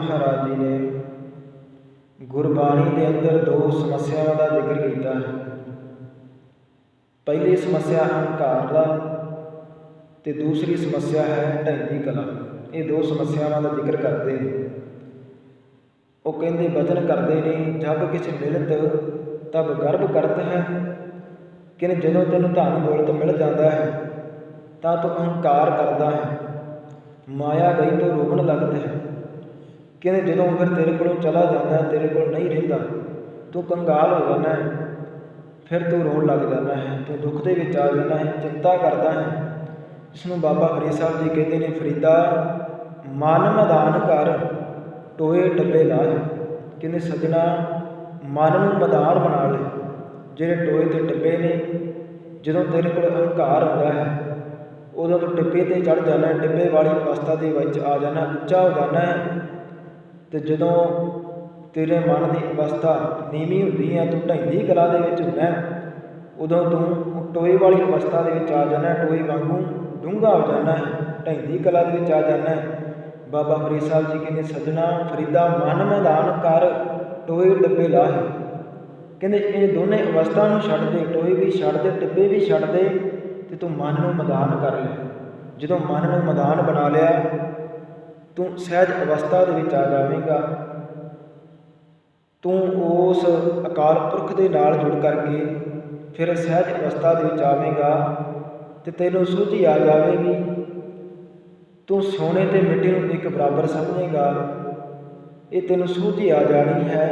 ਮਹਾਰਾਜ ਜੀ ਨੇ ਗੁਰਬਾਣੀ ਦੇ ਅੰਦਰ ਦੋ ਸਮੱਸਿਆਵਾਂ ਦਾ ਜ਼ਿਕਰ ਕੀਤਾ ਹੈ। ਪਹਿਲੀ ਸਮੱਸਿਆ ਹੰਕਾਰ ਦਾ ਤੇ ਦੂਸਰੀ ਸਮੱਸਿਆ ਹੈ ਢੈਂਦੀ ਕਲਾ। ਇਹ ਦੋ ਸਮੱਸਿਆਵਾਂ ਦਾ ਜ਼ਿਕਰ ਕਰਦੇ ਨੇ। ਉਹ ਕਹਿੰਦੇ ਬਚਨ ਕਰਦੇ ਨੇ, ਜਬ ਕਿਛ ਮਿਲਤ, ਤਬ ਗਰਭ ਕਰਤ ਹੈ। ਕਿ ਜਦੋਂ ਤੈਨੂੰ ਧਨ ਦੌਲਤ ਮਿਲ ਜਾਂਦਾ ਹੈ, ਤਾਂ ਤੂੰ ਅਹੰਕਾਰ ਕਰਦਾ ਹੈ। ਮਾਇਆ ਗਈ ਤੋਂ ਰੋਗਣ ਲੱਗਦਾ ਹੈ। ਕਹਿੰਦੇ ਜਦੋਂ ਫਿਰ ਤੇਰੇ ਕੋਲੋਂ ਚਲਾ ਜਾਂਦਾ ਹੈ ਤੇਰੇ ਕੋਲ ਨਹੀਂ ਰਹਿੰਦਾ ਤੂੰ ਕੰਗਾਲ ਹੋ ਜਾਂਦਾ ਹੈ। ਫਿਰ ਤੂੰ ਰੋਣ ਲੱਗ ਜਾਂਦਾ ਹੈ ਤੂੰ ਦੁੱਖ ਦੇ ਵਿੱਚ ਆ ਜਾਂਦਾ ਹੈ ਚਿੰਤਾ ਕਰਦਾ ਹੈ। ਇਸ ਨੂੰ ਬਾਬਾ ਫਰੀਦ ਸਾਹਿਬ ਜੀ ਕਹਿੰਦੇ ਨੇ ਫਰੀਦਾ ਮਨ ਮਦਾਨ ਕਰ ਟੋਏ ਡੱਬੇ ਲਾ ਕਹਿੰਦੇ ਸੱਜਣਾ ਮਨ ਨੂੰ ਮਦਾਨ ਬਣਾ ਲੈ ਜਿਹੜੇ ਟੋਏ ਤੇ ਡੱਬੇ ਨੇ ਜਦੋਂ ਤੇਰੇ ਕੋਲ ਅਹੰਕਾਰ ਹੁੰਦਾ ਹੈ ਉਦੋਂ ਤੂੰ ਟਿੱਬੇ ਤੇ ਚੜ ਜਾਣਾ ਹੈ, ਵਾਲੀ ਅਵਸਥਾ ਦੇ ਵਿੱਚ ਆ ਜਾਣਾ ਉੱਚਾ ਹੋ ਜਾਣਾ ਹੈ। ਤੇ ਜਦੋਂ ਤੇਰੇ ਮਨ ਦੀ ਅਵਸਥਾ ਨੀਵੀਂ ਹੁੰਦੀ ਹੈ ਤੂੰ ਢੈਂਦੀ ਕਲਾ ਦੇ ਵਿੱਚ ਹੁੰਦਾ ਉਦੋਂ ਤੂੰ ਟੋਏ ਵਾਲੀ ਅਵਸਥਾ ਦੇ ਵਿੱਚ ਆ ਜਾਣਾ ਹੈ, ਟੋਏ ਵਾਂਗੂ ਡੂੰਘਾ ਹੋ ਜਾਣਾ ਹੈ ਢੈਂਦੀ ਕਲਾ ਦੇ ਵਿੱਚ ਆ ਜਾਣਾ ਬਾਬਾ ਫਰੀਦ ਸਾਹਿਬ ਜੀ ਕਹਿੰਦੇ ਸੱਜਣਾ ਫਰੀਦਾ ਮਨ ਮੈਦਾਨ ਕਰ ਟੋਏ ਡੱਬੇ ਲਾਹੇ। ਕਹਿੰਦੇ ਇਹ ਦੋਨੇ ਅਵਸਥਾ ਨੂੰ ਛੱਡ ਦੇ ਟੋਏ ਵੀ ਛੱਡ ਦੇ ਡੱਬੇ ਵੀ ਛੱਡ ਦੇ ਤੇ ਤੂੰ ਮਨ ਨੂੰ ਮੈਦਾਨ ਕਰ ਲੈ। ਜਦੋਂ ਮਨ ਨੂੰ ਮੈਦਾਨ ਬਣਾ ਲਿਆ ਤੂੰ ਸਹਿਜ ਅਵਸਥਾ ਦੇ ਵਿੱਚ ਆ ਜਾਵੇਂਗਾ। ਤੂੰ ਉਸ ਅਕਾਲ ਪੁਰਖ ਦੇ ਨਾਲ ਜੁੜ ਕਰਕੇ ਫਿਰ ਸਹਿਜ ਅਵਸਥਾ ਦੇ ਵਿੱਚ ਆਵੇਂਗਾ ਤੇ ਤੈਨੂੰ ਸੂਝੀ ਆ ਜਾਵੇਗੀ। ਤੂੰ ਸੋਨੇ ਤੇ ਮਿੱਟੀ ਨੂੰ ਇੱਕ ਬਰਾਬਰ ਸਮਝੇਗਾ। ਇਹ ਤੈਨੂੰ ਸੂਝੀ ਆ ਜਾਣੀ ਹੈ।